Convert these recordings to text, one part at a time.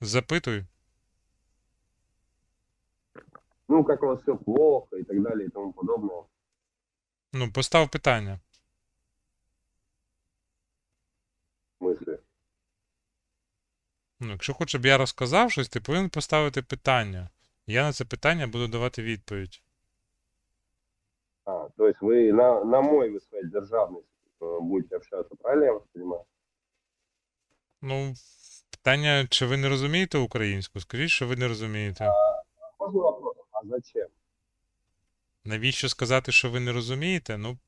Запитуй. Ну, как у вас все плохо и так далее и тому подобное. Ну, постав питання. В смысле? Ну, якщо хочеш, щоб я розказав щось, ти повинен поставити питання. Я на це питання буду давати відповідь. А, то есть вы на, на мой, вы сказать, державность э, будете общаться, правильно я вас понимаю? Ну, питання, чи ви не розумієте українську? Скажіть, що ви не розумієте. Можно вопрос? А зачем? Навіщо сказати, що ви не розумієте? Ну,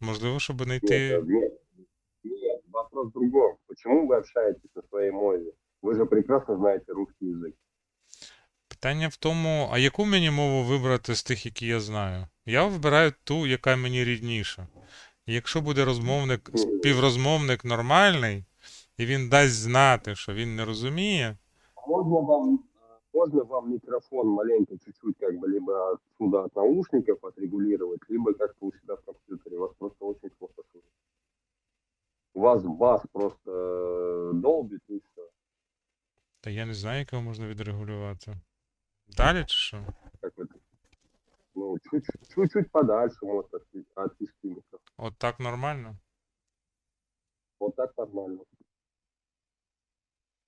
можливо, щоб знайти. Нет, нет, нет, вопрос в другом. Почему вы общаетесь на своей мове? Вы же прекрасно знаете русский язык. Питання в тому, а яку мені мову вибрати з тих, які я знаю? Я вибираю ту, яка мені рідніша. І якщо буде розмовник, співрозмовник нормальний, і він дасть знати, що він не розуміє, Можно вам, э, можно вам микрофон маленько чуть-чуть как бы либо отсюда от наушников отрегулировать, либо как-то у себя в компьютере. Вас просто очень плохо слышно. Вас бас просто э, долбит и все. та я не знаю, як його можна відрегулювати. Далі чи що? Как это? Ну, чуть- чуть-чуть подальше может отвести, отвести микрофон. От так нормально? Вот так нормально.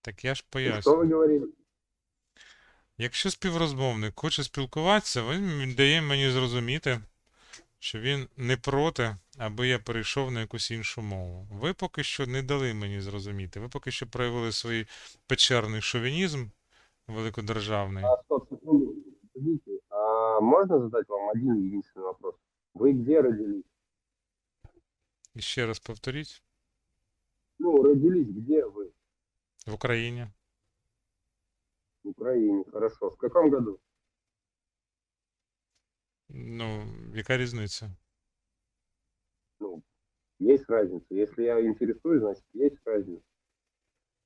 Так я ж И поясню. Что вы говорили? Якщо співрозмовник хоче спілкуватися, він дає мені зрозуміти, що він не проти, аби я перейшов на якусь іншу мову. Ви поки що не дали мені зрозуміти. Ви поки що проявили свій печерний шовінізм великодержавний. А, стоп, секунду. Подождите. А можно задать вам один единственный вопрос? Вы где родились? І ще раз повторіть, Ну, родились где вы? в Україні. В Украине. Хорошо. В каком году? Ну, яка різниця? Ну, есть разница. Если я интересуюсь, значит, есть разница.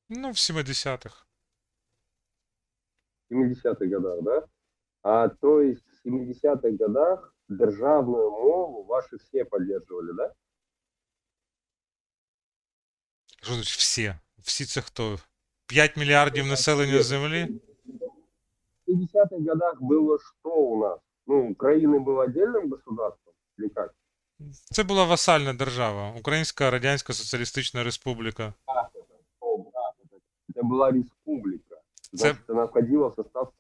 Ну, в 70-х. В 70-х годах, да? А то есть в 70-х годах державную мову ваши все поддерживали, да? Що значить всі? Всі це хто? 5 мільярдів населення землі? В 50-х годах было что у нас? Ну, Украина была отдельным государством? Или как? Це була васальна держава, Українська Радянська Соціалістична Республіка. Как это? О, брат, это, это была республика. Це- Значит, она входила в состав...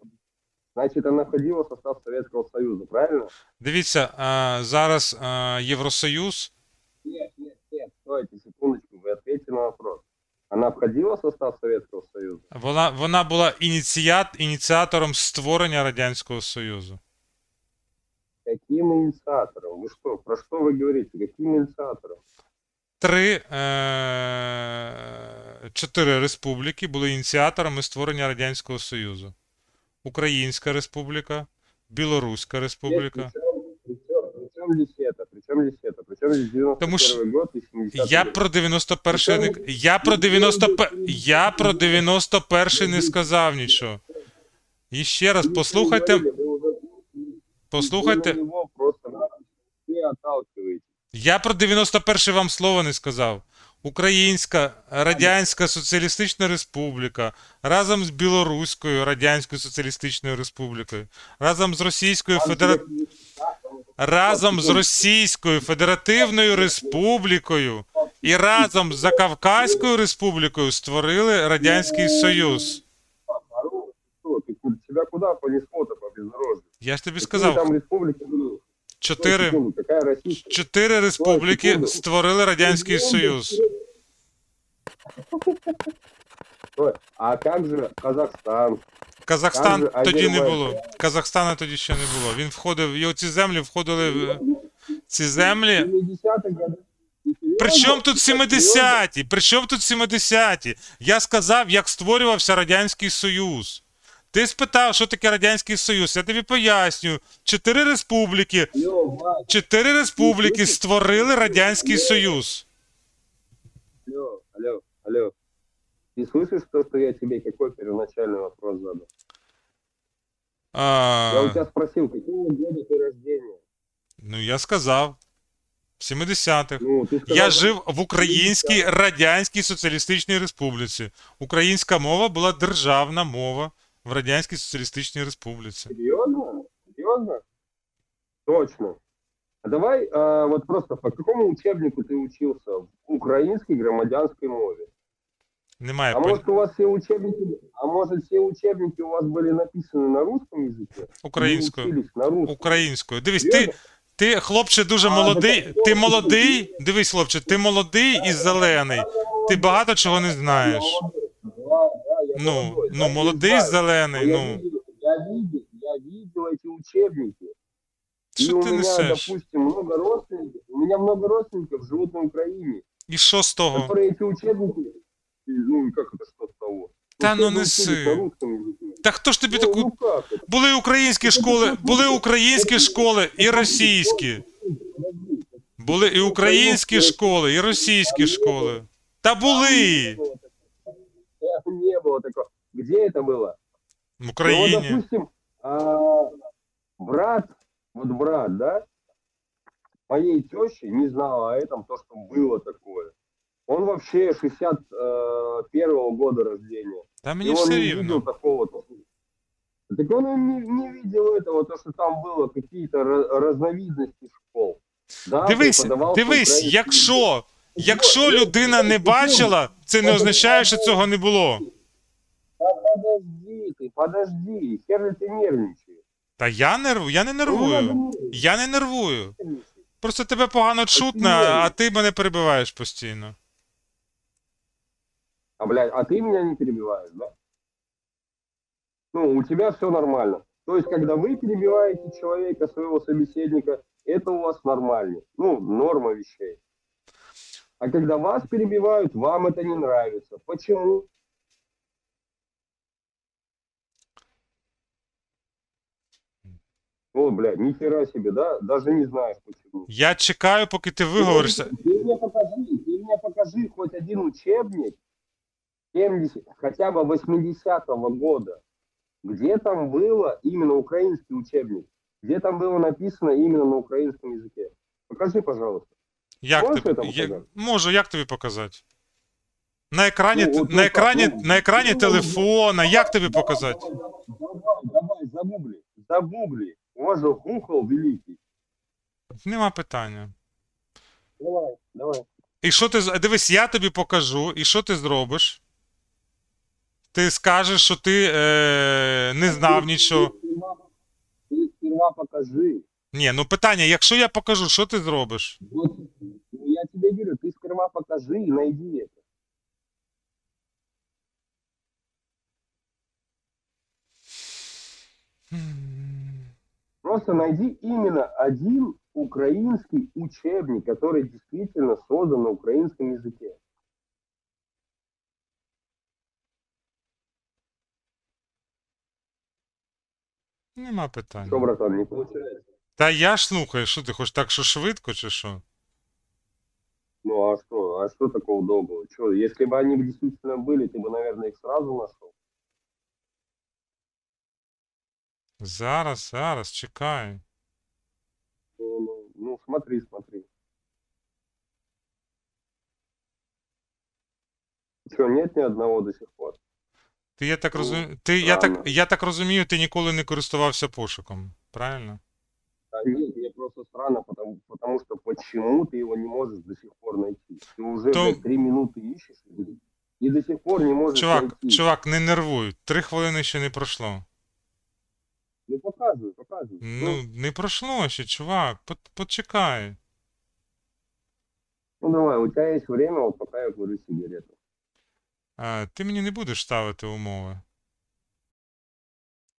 Значит, она входила в состав Советского Союза, правильно? Дивіться, а, зараз а, Євросоюз. Нет, нет, нет, стойте, секундочку, вы ответьте на вопрос. Она входила в состав Советского Союза? Вона, вона була ініціат, ініціатором створення Радянського Союзу. Каким инициатором? Вы что, про что вы говорите? Каким инициатором? Три, е, чотири республіки були ініціаторами створення Радянського Союзу. Українська Республіка, Білоруська Республіка. Здесь это? Причем здесь это? Причем здесь 91 Потому что год и 70 Я про 91 не я про 91 я про 91 не сказав нічого. І ще раз послухайте, послухайте. Просто не отталкиваете. Я про 91 вам слова не сказав. Українська Радянська Соціалістична Республіка разом з Білоруською Радянською Соціалістичною Республікою, разом з Російською Федера... разом з Російською Федеративною Республікою і разом з Закавказькою Республікою створили Радянський Союз. Тебя куда по бездорожью? Я ж тобі сказав, там республики были? Чотири, Какая российская? чотири республіки створили Радянський Союз. Стой, А как же Казахстан? Казахстан Там же тоді не Азербайджан. було. Казахстана тоді ще не було. Він входив, його ці землі входили в ці землі. 70-х годах? При тут 70-ті? При чому тут 70-ті? Я сказав, як створювався Радянський Союз. Ти спитав, що таке Радянський Союз. Я тобі пояснюю. Чотири республіки. Алло, Вась, Чотири республіки створили Радянський Союз. алло, алло, алло. Ты слышишь то, что я тебе какой первоначальный вопрос задал? Я у А, тебя спросил, какого года ты рождения? ну, я сказав. В 70-х. Ну, ты сказал, Я жив в Українській Радянській Соціалістичній Республіці. Українська мова була державна мова в Радянській Соціалістичній Республіці. Серьезно? Серьезно? Точно. А давай а, вот просто по какому учебнику ты учился в украинской громадянской мове? Немає А пон- может у вас все учебники, а может все учебники у вас были написаны на русском языке? українською. Вы учились на русском. Українською. Дивись, ти, Серьезно? ти, хлопче, дуже А, молодий. так, Ти ну, молодий. Дивись, хлопче, ти молодий і зелений. Ти багато чого не знаєш. Да, да, я Ну, молодой, ну да, не молодий знаю. зелений, я, ну. видел, я, видел, я видел эти учебники. И Що у ти меня, несеш? допустим, много родственников. У меня много родственников живут на Украине, І що з того? которые эти учебники, ну и как это что с того? Та ну все не учились си. на русском языке. Та хто ж тобі Ну, таку. ну как это? Були українські школи, були українські школи і російські. Були і українські школи, і російські школи. Та були Не было такого. Где это было? в Ну, вот, Україні. допустим, а, брат, вот брат, да, моей тещи не знал о этом, то, что было такое. Он вообще 61 года рождения. Та И мені он все не видел рівно. такого. то- Так он и не, не видел этого, то, что там было какие-то ра- разновидности школ. Да, Дивись, преподавался дивись, украинский якщо, якщо людина не бачила, це не означає, що цього не було. Да подожди ты, подожди, хер ли ты нервничаешь? Та я нервую, я не Ну, не надо нервую. нервничать. Я не нервую. Просто тебе погано чутно, а ти мене перебиваєш постійно. А, блядь, а ты меня не перебиваешь, да? Ну, у тебя все нормально. То есть, когда вы перебиваете человека, своего собеседника, это у вас нормально. Ну, норма вещей. А когда вас перебивают, вам это не нравится. Почему? О, блядь, нихера себе, да? Даже не знаешь почему. Я чекаю, поки ти виговоришся. Ты мне покажи, ты мне покажи хоть один учебник 70, хотя бы 80-го года, где там было именно украинский учебник, где там было написано именно на украинском языке. Покажи, пожалуйста. Як Можеш тобі? це Я... показати? Можу, як тобі показати? На екрані, Ну, от на ну, екрані, так, ну, на екрані ну, телефона, як тобі показати? Давай, давай, загугли, загугли. У вас же Google великий. Нема питання. Давай, давай. І що ти з- дивись, я тобі покажу, і що ти зробиш? Ти скажеш, що ти е, не знав нічого. Ты сперва- покажи. Ні, ну питання, якщо я покажу, що ти зробиш? Вот, ну, я тебе говорю, ты сперва покажи и найди это. Просто найди именно один украинский учебник, который действительно создан на украинском языке. Нема Что, питання. братан, не получается? Та я ж слухаю, що ти хочеш так, що швидко, чи що? Ну а что? А что такого долгого? Что, если бы они действительно были, ты бы, наверное, их сразу нашел. Зараз, зараз, чекай. Ну, ну, ну, смотри, смотри. Что, нет ни одного до сих пор? Ти я так Ну, розумію. Ти я так, странно. я так розумію, ти ніколи не користувався пошуком, правильно? А нет, мне просто странно, потому, потому что почему ты его не можешь до сих пор найти? Ты уже То- блядь, три минуты ищешь и- и до сих пор не можешь Чувак, найти. чувак, не нервуй. Три хвилини ще не пройшло. Ну показывай, показывай. Ну, не пройшло ще, чувак. По- Почекай. ну давай, у тебя есть время, вот пока я курю сигарету. А, ти мені не будеш ставити умови.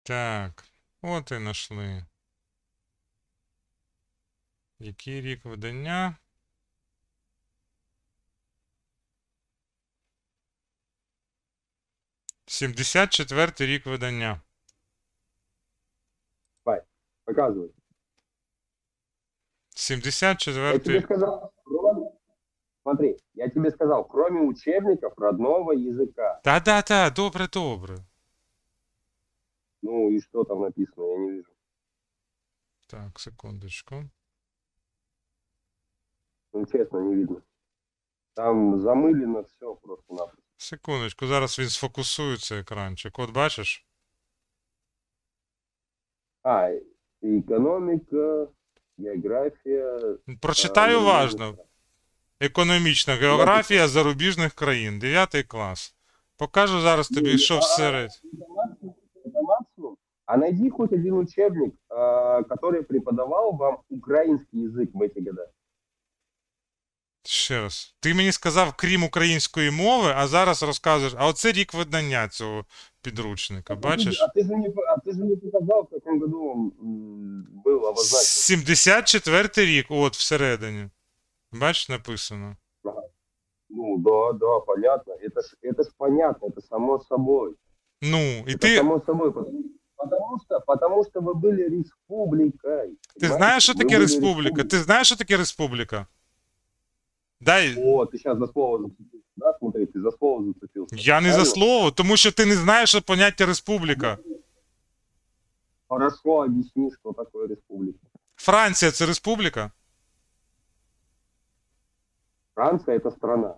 Так, от і знайшли. Який рік видання? Сімдесят четвертий рік видання. Показывай. Сімдесят Я тебе четвертий. Смотри, я тебе сказал, кроме учебников родного языка. Та-да-та, добре, добре. Ну и что там написано, я не вижу. Так, секундочку. Ну, честно, не видно. Там замылено все просто-напросто. Секундочку, зараз він сфокусується екранчик. От бачиш? А, экономика, география. Прочитай а, уважно. Економічна географія зарубіжних країн. 9 клас. Покажу зараз тобі, що всеред. Это максимум. А найди хоть один учебник, а, который преподавал вам украинский язык в эти года. Ще раз. Ти мені сказав, крім української мови, а зараз розказуєш, а оце рік видання цього підручника. Бачиш? А ты же не, а ты же не показал, в каком году он м, был обозначен. 74 рік, от всередині. Бачиш, написано. Ну, да, да, понятно. Это ж, это ж понятно, это само собой. Ну, і Это ти. само собой. Потому, потому что, потому что вы были республикой. Ти понимаете? знаєш, що Вы таке были республіка? республикой. Ти знаєш, що таке республіка? Дай. О, ты сейчас за слово зацепился. Да, смотри, ты за слово зацепился. Я не за Правильно? слово, тому що ти не знаєш що поняття республіка. Хорошо, объясни, что такое республика. Франція це республіка? Франция это страна.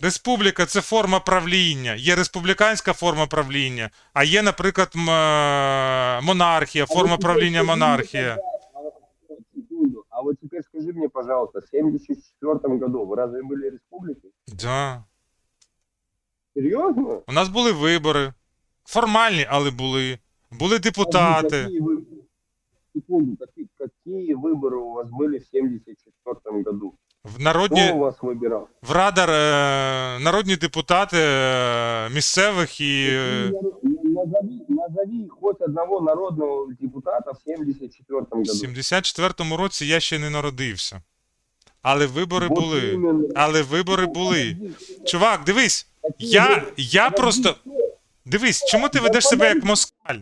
Республіка це форма правління. Є республіканська форма правління, а є, наприклад, м- е, монархія, форма вот теперь правління скажи мне, монархія. пожалуйста, секунду. А вот теперь скажи мне, пожалуйста, в 74 году вы разве были республикой? Да. Серьезно? У нас були вибори. Формальні, але були. Були депутати. Какие вы- Секунду, какие, какие выборы у вас были в 74 году? В народні у вас выбирал? в радар е, народні депутати е, місцевих і. е, Назови, назови хоть одного народного депутата в 74 В году. 74-му році я ще не народився. Але вибори Вот були. именно. Але вибори були. Чувак, дивись, я, я просто. Дивись, чому ти ведеш себе як москаль?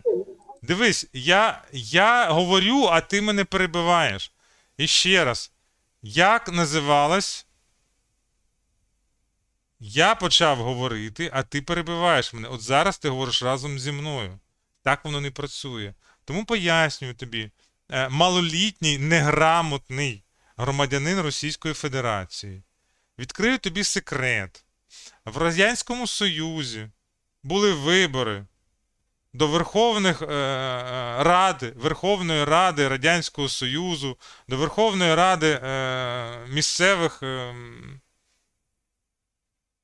Дивись, я, я говорю, а ти мене перебиваєш. І ще раз. Як називалась? Я почав говорити, а ти перебиваєш мене. От зараз ти говориш разом зі мною. Так воно не працює. Тому пояснюю тобі. Е, Малолітній, неграмотний громадянин Російської Федерації. Відкрию тобі секрет. В Радянському Союзі були вибори до Верховних е, е, Ради, Верховної Ради Радянського Союзу, до Верховної Ради е, місцевих. Е,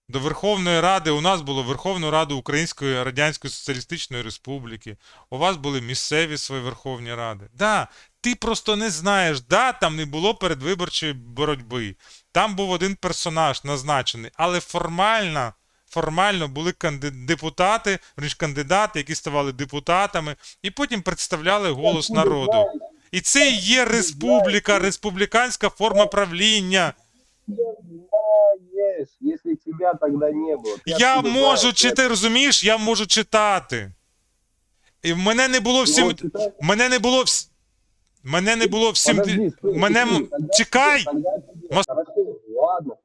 до Верховної Ради у нас було Верховну Раду Української Радянської Соціалістичної Республіки. У вас були місцеві свої Верховні Ради. Да, ти просто не знаєш, да, там не було передвиборчої боротьби. Там був один персонаж назначений, але формально, формально були канди- депутати, верніше, кандидати, які ставали депутатами, і потім представляли голос Откуда народу. знаешь? І це і є республіка, республіканська форма правління. Знаешь, если тебя тогда не было. ты Я откуда можу знаешь? читати, розумієш, я можу читати. І в мене не було Ты всім. можешь читать? Мене не було вс... Мене не було всім. Подожди, стой, Мене стой, м- тогда- чекай! тогда тебе- Мос- Хорошо, ладно.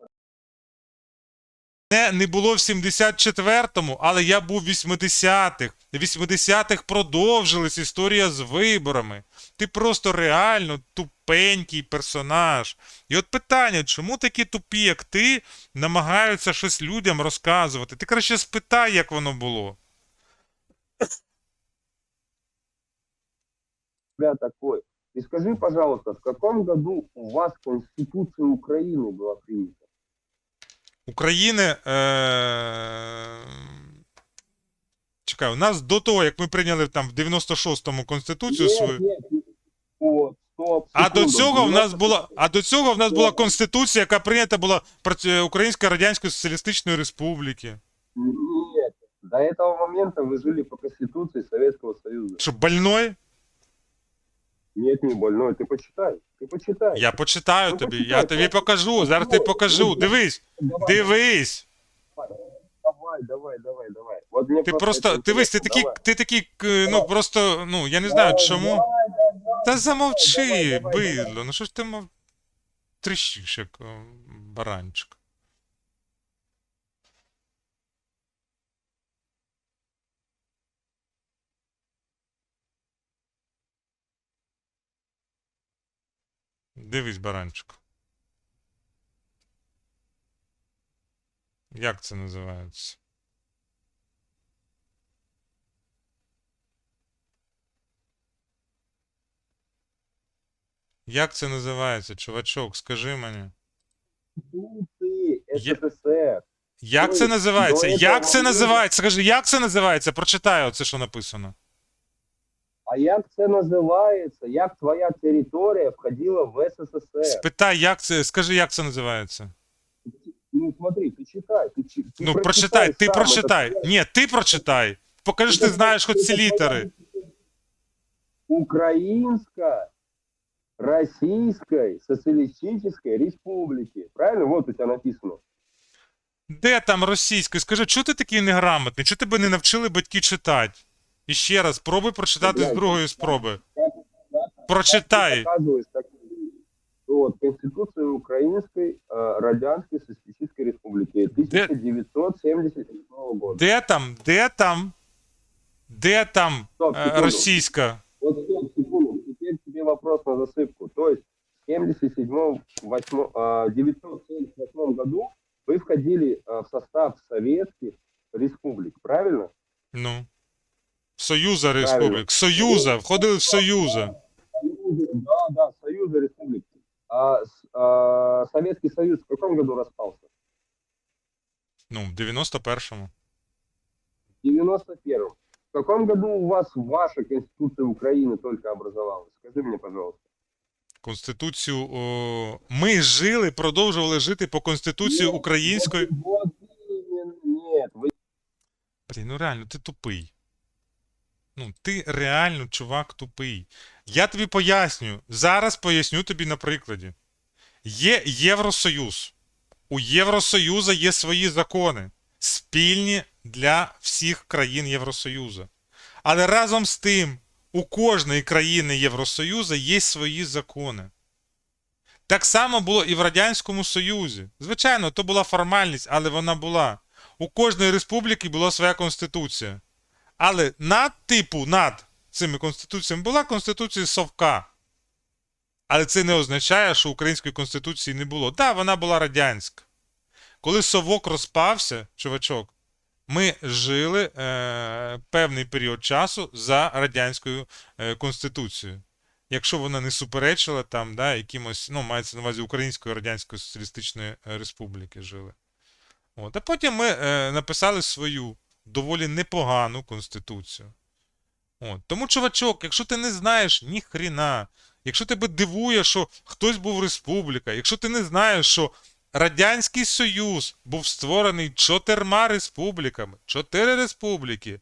Мене не було в 74-му, але я був в 80-х. В 80-х продовжилась історія з виборами. Ти просто реально тупенький персонаж. І от питання, чому такі тупі, як ти, намагаються щось людям розказувати? Ти краще спитай, як воно було. тебя такой. И скажи, пожалуйста, в каком году у вас Конституция Украины была принята? України. Е... Чекай, у нас до того, як ми прийняли там в 96-му Конституцію свою. Нет, нет, нет. Стоп, А до цього в нас була, а до цього в нас була конституція, яка прийнята була Української Радянської Соціалістичної Республіки. Нет, до этого момента вы жили по Конституции Советского Союза. Що больной? Нет, не больной, ты почитай, ты почитай. Я почитаю Ну, тобі, почитай, я тобі просто. покажу. Зараз тобі покажу. Дивись, Давай, дивись. давай, давай, давай, давай. Вот мне Ти просто это дивись, ти интересно, такий, давай. ти такий, к- ну просто, ну я не знаю Давай, чому. давай, давай. Та замовчи, давай, давай, бидло. Ну що ж ти мов тріщиш, як о, баранчик. Дивись, баранчику. Як це називається? Як це називається, чувачок? Скажи мені. СССР. Як це називається? Як це називається? Скажи, як це називається? Прочитаю оце, що написано. А як це називається? Як твоя територія входила в СССР? Спитай, як це. Скажи, як це називається? Ну смотри, ты читай. Ты, чи- ты Ну, прочитай, ти сам прочитай. это. Ні, ти прочитай. Покажи, що ти знаєш хоч ці літери. Украинско Российской Социалистической Республики. Правильно? Вот у тебя написано. Де там російською? Скажи, чого ти такий неграмотний? Чого тебе не навчили батьки читати? І ще раз, пробуй прочитати з Блядь, другої спроби. Как Прочитай. ты показываешь, так вот, Конституция Украинской э, Радянской Социалистической Республики 1977 года. Де там? Де там? Де там Стоп, е, секунду. російська? Вот стоп, секунду. Теперь тебе вопрос на засыпку. То есть в 77 8, а, 978 году вы входили а, в состав советских республик, правильно? Ну. Союза Республік. Союза. Входили в Союза. Да, да, Союза республик. А, а, Советский Союз в каком году распался? Ну, в 91-му. В 91 В каком году у вас ваша Конституция Украины только образовалась? Скажи мне, пожалуйста. Конституцію. О... Ми жили, продовжували жити по Конституції Нет, української. Вот, вот именно, нет, вы Блін, ну реально, ти тупий. Ну, ти реально, чувак, тупий. Я тобі поясню. Зараз поясню тобі на прикладі. Є Євросоюз. У Євросоюзу є свої закони, спільні для всіх країн Євросоюзу. Але разом з тим, у кожної країни Євросоюзу є свої закони. Так само було і в Радянському Союзі. Звичайно, то була формальність, але вона була. У кожної республіки була своя конституція. Але над типу над цими конституціями була конституція Совка. Але це не означає, що української конституції не було. Так, да, вона була радянська. Коли Совок розпався, чувачок, ми жили е, певний період часу за радянською е, конституцією. Якщо вона не суперечила там, да, якимось, ну, мається на увазі Української Радянської Соціалістичної Республіки жили. От. А потім ми е, написали свою доволі непогану конституцію. От. Тому, чувачок, якщо ти не знаєш ні хріна, якщо тебе дивує, що хтось був республіка, якщо ти не знаєш, що Радянський Союз був створений чотирма республіками, чотири республіки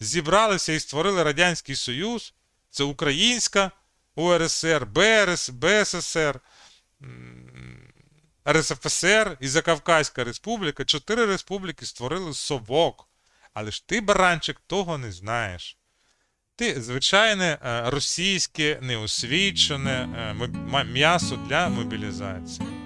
зібралися і створили Радянський Союз, це Українська УРСР, БРС, БССР, РСФСР і Закавказька Республіка, чотири республіки створили совок. Але ж ти, баранчик, того не знаєш. Ти звичайне е, російське, неосвічене е, м'ясо для мобілізації.